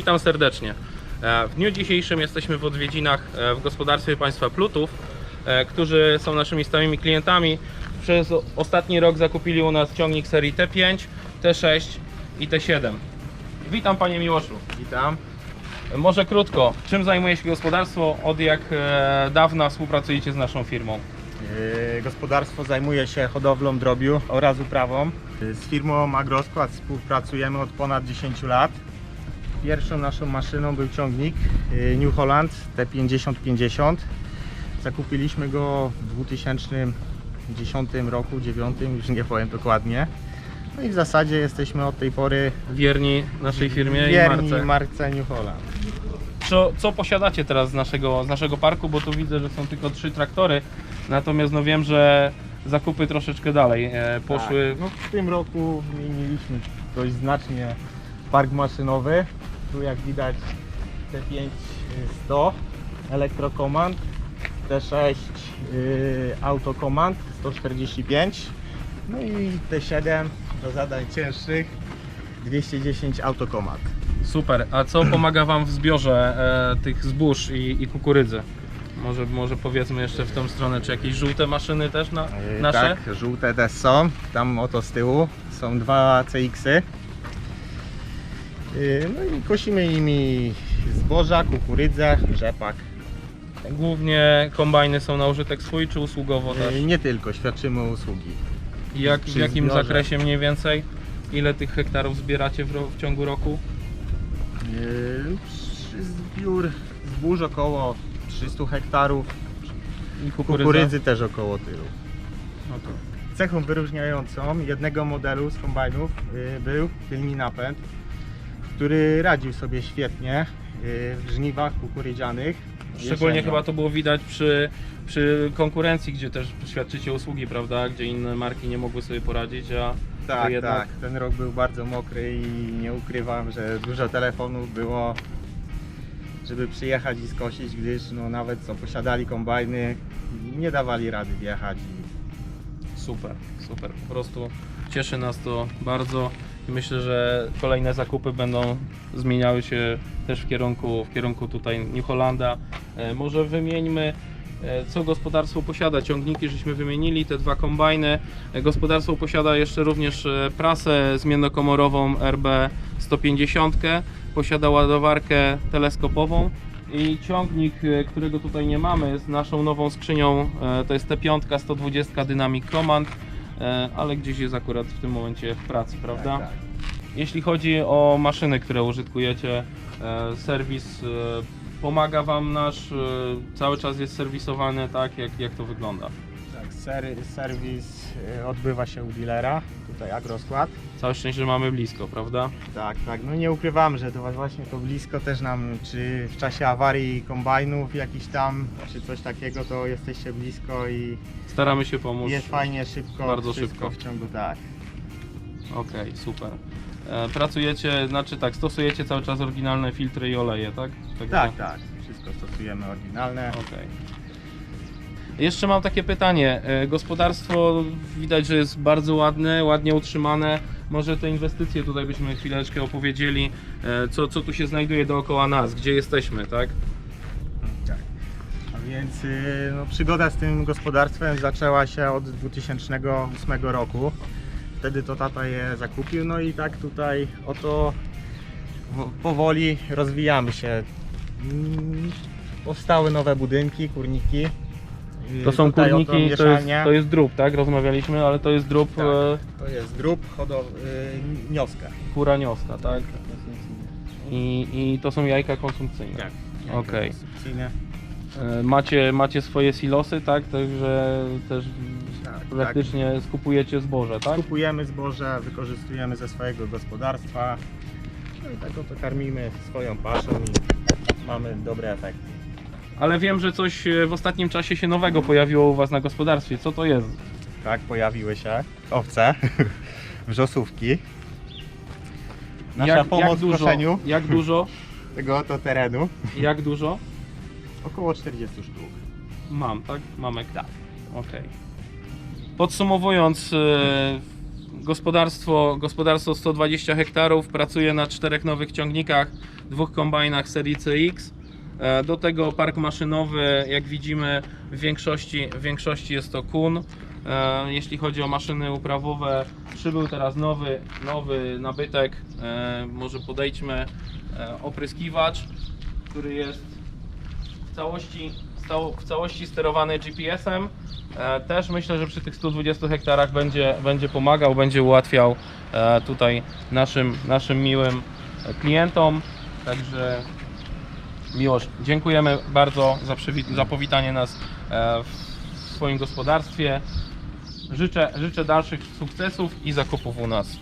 Witam serdecznie. E, W dniu dzisiejszym jesteśmy w odwiedzinach e, w gospodarstwie państwa Plutów, e, którzy są naszymi stałymi klientami. Przez ostatni rok zakupili u nas ciągnik serii T5, T6 i T7. Witam panie Miłoszu. Witam. Może krótko, czym zajmuje się gospodarstwo, od jak dawna współpracujecie z naszą firmą? Gospodarstwo zajmuje się hodowlą drobiu oraz uprawą. Z firmą Agroskład współpracujemy od ponad 10 lat. Pierwszą naszą maszyną był ciągnik yy, New Holland T5050. Zakupiliśmy go w 2010 roku, 2009, już nie powiem dokładnie. No i w zasadzie jesteśmy od tej pory Wierni naszej firmie i wierni marce. marce New Holland. Co, co posiadacie teraz z naszego, z naszego parku, bo tu widzę, że są tylko trzy traktory, natomiast no wiem, że zakupy troszeczkę dalej e, poszły. Tak. No, w tym roku zmieniliśmy dość znacznie park maszynowy. Tu jak widać T5 100 Electrocommand, T6 y, Autocommand 145 no i T7 do zadań cięższych 210 Autocommand. Super. A co pomaga Wam w zbiorze e, tych zbóż i, i kukurydzy? Może, może powiedzmy jeszcze w tą stronę, czy jakieś żółte maszyny też na, Y, nasze? Tak, żółte też są. Tam oto z tyłu są dwa CX-y. Y, No i kosimy nimi zboża, kukurydzę, rzepak. Głównie kombajny są na użytek swój czy usługowo też? Y, Nie tylko, świadczymy usługi. I jak, w jakim zbiorze. zakresie mniej więcej? Ile tych hektarów zbieracie w, w ciągu roku? Y, przy Zbiór zbóż około 300 hektarów, I kukurydza? kukurydzy też około tylu. No to. Cechą wyróżniającą jednego modelu z kombajnów y, był tylny napęd, który radził sobie świetnie y, w żniwach kukurydzianych. Szczególnie jesienią. chyba to było widać przy, przy konkurencji, gdzie też świadczycie usługi, prawda? Gdzie inne marki nie mogły sobie poradzić, a Tak, jednak tak. Ten rok był bardzo mokry i nie ukrywam, że dużo telefonów było, żeby przyjechać i skosić, gdyż no, nawet co posiadali kombajny, nie dawali rady wjechać. I super, super. Po prostu cieszy nas to bardzo i myślę, że kolejne zakupy będą zmieniały się też w kierunku, w kierunku tutaj New Hollanda. E, Może wymieńmy e, co gospodarstwo posiada. Ciągniki żeśmy wymienili, te dwa kombajny. E, Gospodarstwo posiada jeszcze również prasę zmiennokomorową RB 150, posiada ładowarkę teleskopową i ciągnik, którego tutaj nie mamy, z naszą nową skrzynią, to jest T5 120 Dynamic Command, ale gdzieś jest akurat w tym momencie w pracy, prawda? Tak, tak. Jeśli chodzi o maszyny, które użytkujecie, e, serwis e, pomaga Wam nasz, e, cały czas jest serwisowany, tak? Jak, jak to wygląda? Ser, serwis y, odbywa się u dealera, tutaj Agroskład. Całe szczęście, że mamy blisko, prawda? Tak, tak, no nie ukrywam, że to właśnie to blisko też nam, czy w czasie awarii kombajnów jakiś tam, czy coś takiego, to jesteście blisko i Staramy się pomóc. jest fajnie, szybko, bardzo wszystko szybko. w ciągu, tak. Okej, super. E, Pracujecie, znaczy tak, stosujecie cały czas oryginalne filtry i oleje, tak? Tak, tak, wszystko stosujemy oryginalne. Okej. Jeszcze mam takie pytanie. E, Gospodarstwo widać, że jest bardzo ładne, ładnie utrzymane. Może te inwestycje tutaj byśmy chwileczkę opowiedzieli, e, co, co tu się znajduje dookoła nas, gdzie jesteśmy, tak? Tak. A więc y, no, przygoda z tym gospodarstwem zaczęła się od 2008 roku. Wtedy to tata je zakupił, no i tak tutaj oto powoli rozwijamy się. Mm, Powstały nowe budynki, kurniki. Y, To są tutaj kurniki, to jest, to jest drób, tak? Rozmawialiśmy, ale to jest drób Tak. e, To jest drób, hodow... y, nioska. kura nioska, tak? I, I to są jajka konsumpcyjne. Tak. Okej. Konsumpcyjne. E, Macie, macie swoje silosy, tak? Także też Tak, praktycznie skupujecie zboże, tak? Kupujemy zboże, wykorzystujemy ze swojego gospodarstwa. No i tak oto karmimy swoją paszą i mamy dobre efekty. Ale wiem, że coś e, w ostatnim czasie się nowego pojawiło u Was na gospodarstwie. Co to jest? Tak, pojawiły się owce, wrzosówki. Nasza jak, pomoc jak w dużo, koszeniu Jak dużo? tego oto terenu. Jak dużo? Około 40 sztuk. Mam, tak? Mamek. Tak. Okej. Podsumowując, e, Gospodarstwo, gospodarstwo 120 hektarów pracuje na czterech nowych ciągnikach, dwóch kombajnach serii CX. E, Do tego park maszynowy, jak widzimy, w większości, w większości jest to kun. E, Jeśli chodzi o maszyny uprawowe, przybył teraz nowy, nowy nabytek. E, Może podejdźmy. Opryskiwacz, który jest w całości, w całości sterowany GPS-em. Też myślę, że przy tych 120 hektarach będzie, będzie pomagał, będzie ułatwiał tutaj naszym, naszym miłym klientom. Także Miłosz, dziękujemy bardzo za, za powitanie nas e, w swoim gospodarstwie. Życzę, życzę dalszych sukcesów i zakupów u nas.